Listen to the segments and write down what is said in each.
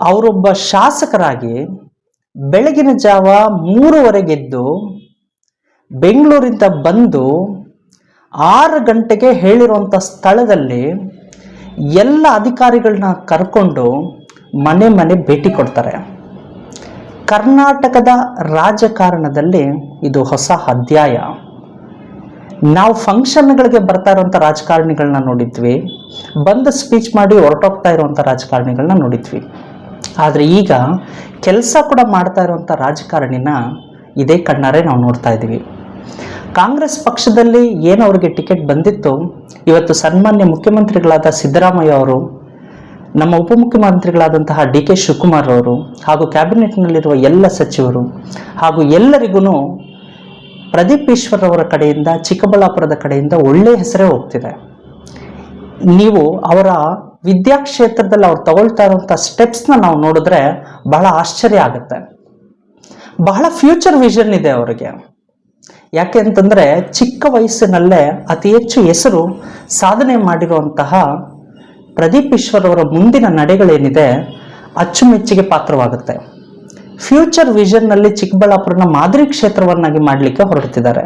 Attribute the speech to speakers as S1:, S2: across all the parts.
S1: ಅವರೊಬ್ಬ ಶಾಸಕರಾಗಿ ಬೆಳಗಿನ ಜಾವ ಮೂರುವರೆಗೆದ್ದು ಬೆಂಗಳೂರಿಂದ ಬಂದು ಆರು ಗಂಟೆಗೆ ಹೇಳಿರುವಂಥ ಸ್ಥಳದಲ್ಲಿ ಎಲ್ಲ ಅಧಿಕಾರಿಗಳನ್ನ ಕರ್ಕೊಂಡು ಮನೆ ಮನೆ ಭೇಟಿ ಕೊಡ್ತಾರೆ. ಕರ್ನಾಟಕದ ರಾಜಕಾರಣದಲ್ಲಿ ಇದು ಹೊಸ ಅಧ್ಯಾಯ. ನಾವು ಫಂಕ್ಷನ್ಗಳಿಗೆ ಬರ್ತಾ ಇರುವಂಥ ರಾಜಕಾರಣಿಗಳನ್ನ ನೋಡಿದ್ವಿ. ಬಂದು ಸ್ಪೀಚ್ ಮಾಡಿ ಹೊರಟೋಗ್ತಾ ಇರುವಂಥ ರಾಜಕಾರಣಿಗಳನ್ನ ನೋಡಿದ್ವಿ. ಆದರೆ ಈಗ ಕೆಲಸ ಕೂಡ ಮಾಡ್ತಾ ಇರುವಂಥ ರಾಜಕಾರಣಿನ ಇದೇ ಕಣ್ಣಾರೆ ನಾವು ನೋಡ್ತಾ ಇದ್ದೀವಿ ಕಾಂಗ್ರೆಸ್ ಪಕ್ಷದಲ್ಲಿ ಏನು ಅವರಿಗೆ ಟಿಕೆಟ್ ಬಂದಿತ್ತು, ಇವತ್ತು ಸನ್ಮಾನ್ಯ ಮುಖ್ಯಮಂತ್ರಿಗಳಾದ ಸಿದ್ದರಾಮಯ್ಯ ಅವರು, ನಮ್ಮ ಉಪಮುಖ್ಯಮಂತ್ರಿಗಳಾದಂತಹ ಡಿ ಕೆ ಶಿವಕುಮಾರ್ ಅವರು ಹಾಗೂ ಕ್ಯಾಬಿನೆಟ್ನಲ್ಲಿರುವ ಎಲ್ಲ ಸಚಿವರು ಹಾಗೂ ಎಲ್ಲರಿಗೂ ಪ್ರದೀಪ್ ಈಶ್ವರ್ ಅವರ ಕಡೆಯಿಂದ ಚಿಕ್ಕಬಳ್ಳಾಪುರದ ಕಡೆಯಿಂದ ಒಳ್ಳೆಯ ಹೆಸರೇ ಹೋಗ್ತಿದೆ. ನೀವು ಅವರ ವಿದ್ಯಾಕ್ಷೇತ್ರದಲ್ಲಿ ಅವ್ರು ತಗೊಳ್ತಾ ಇರುವಂಥ ಸ್ಟೆಪ್ಸ್ನ ನಾವು ನೋಡಿದ್ರೆ ಬಹಳ ಆಶ್ಚರ್ಯ ಆಗುತ್ತೆ. ಬಹಳ ಫ್ಯೂಚರ್ ವಿಷನ್ ಇದೆ ಅವರಿಗೆ. ಯಾಕೆ ಅಂತಂದರೆ ಚಿಕ್ಕ ವಯಸ್ಸಿನಲ್ಲೇ ಅತಿ ಹೆಚ್ಚು ಹೆಸರು ಸಾಧನೆ ಮಾಡಿರುವಂತಹ ಪ್ರದೀಪ್ ಈಶ್ವರ್ ಅವರ ಮುಂದಿನ ನಡೆಗಳೇನಿದೆ ಅಚ್ಚುಮೆಚ್ಚಿಗೆ ಪಾತ್ರವಾಗುತ್ತೆ. ಫ್ಯೂಚರ್ ವಿಷನ್ನಲ್ಲಿ ಚಿಕ್ಕಬಳ್ಳಾಪುರನ ಮಾದರಿ ಕ್ಷೇತ್ರವನ್ನಾಗಿ ಮಾಡಲಿಕ್ಕೆ ಹೊರಡ್ತಿದ್ದಾರೆ.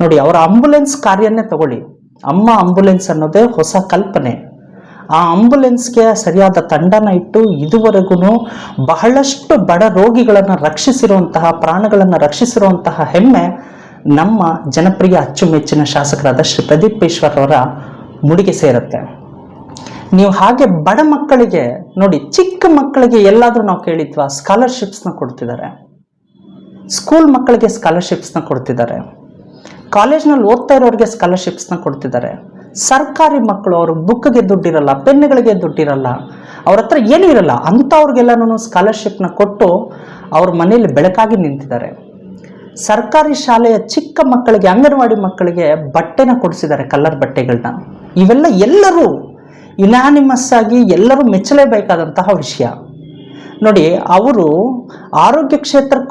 S1: ನೋಡಿ, ಅವರ ಆಂಬುಲೆನ್ಸ್ ಕಾರ್ಯನೇ ತಗೊಳ್ಳಿ. ಅಮ್ಮ ಆಂಬುಲೆನ್ಸ್ ಅನ್ನೋದೇ ಹೊಸ ಕಲ್ಪನೆ. ಆ ಆಂಬುಲೆನ್ಸ್ಗೆ ಸರಿಯಾದ ತಂಡನ ಇಟ್ಟು ಇದುವರೆಗೂ ಬಹಳಷ್ಟು ಬಡ ರೋಗಿಗಳನ್ನು ರಕ್ಷಿಸಿರುವಂತಹ, ಪ್ರಾಣಗಳನ್ನು ರಕ್ಷಿಸಿರುವಂತಹ ಹೆಮ್ಮೆ ನಮ್ಮ ಜನಪ್ರಿಯ ಅಚ್ಚುಮೆಚ್ಚಿನ ಶಾಸಕರಾದ ಶ್ರೀ ಪ್ರದೀಪ್ ಈಶ್ವರ್ ಅವರ ಮುಡಿಗೆ ಸೇರುತ್ತೆ. ನೀವು ಹಾಗೆ ಬಡ ಮಕ್ಕಳಿಗೆ ನೋಡಿ, ಚಿಕ್ಕ ಮಕ್ಕಳಿಗೆ ಎಲ್ಲಾದರೂ ನಾವು ಕೇಳಿದ್ವಾ ಸ್ಕಾಲರ್ಶಿಪ್ಸ್ನ ಕೊಡ್ತಿದ್ದಾರೆ. ಸ್ಕೂಲ್ ಮಕ್ಕಳಿಗೆ ಸ್ಕಾಲರ್ಶಿಪ್ಸ್ನ ಕೊಡ್ತಿದ್ದಾರೆ. ಕಾಲೇಜ್ನಲ್ಲಿ ಓದ್ತಾ ಇರೋರಿಗೆ ಸ್ಕಾಲರ್ಶಿಪ್ಸ್ನ ಕೊಡ್ತಿದ್ದಾರೆ. ಸರ್ಕಾರಿ ಮಕ್ಕಳು ಅವರು ಬುಕ್ಗೆ ದುಡ್ಡಿರಲ್ಲ ಪೆನ್ನುಗಳಿಗೆ ದುಡ್ಡಿರಲ್ಲ, ಅವ್ರ ಹತ್ರ ಏನೂ ಇರಲ್ಲ ಅಂಥವ್ರಿಗೆಲ್ಲನೂ ಸ್ಕಾಲರ್ಶಿಪ್ನ ಕೊಟ್ಟು ಅವ್ರ ಮನೇಲಿ ಬೆಳಕಾಗಿ ನಿಂತಿದ್ದಾರೆ. ಸರ್ಕಾರಿ ಶಾಲೆಯ ಚಿಕ್ಕ ಮಕ್ಕಳಿಗೆ, ಅಂಗನವಾಡಿ ಮಕ್ಕಳಿಗೆ ಬಟ್ಟೆನ ಕೊಡಿಸಿದ್ದಾರೆ ಕಲರ್ ಬಟ್ಟೆಗಳನ್ನ ಇವೆಲ್ಲ ಎಲ್ಲರೂ ಇನಾನಿಮಸ್ ಆಗಿ ಎಲ್ಲರೂ ಮೆಚ್ಚಲೇಬೇಕಾದಂತಹ ವಿಷಯ. ನೋಡಿ, ಅವರು ಆರೋಗ್ಯ ಕ್ಷೇತ್ರಕ್ಕೂ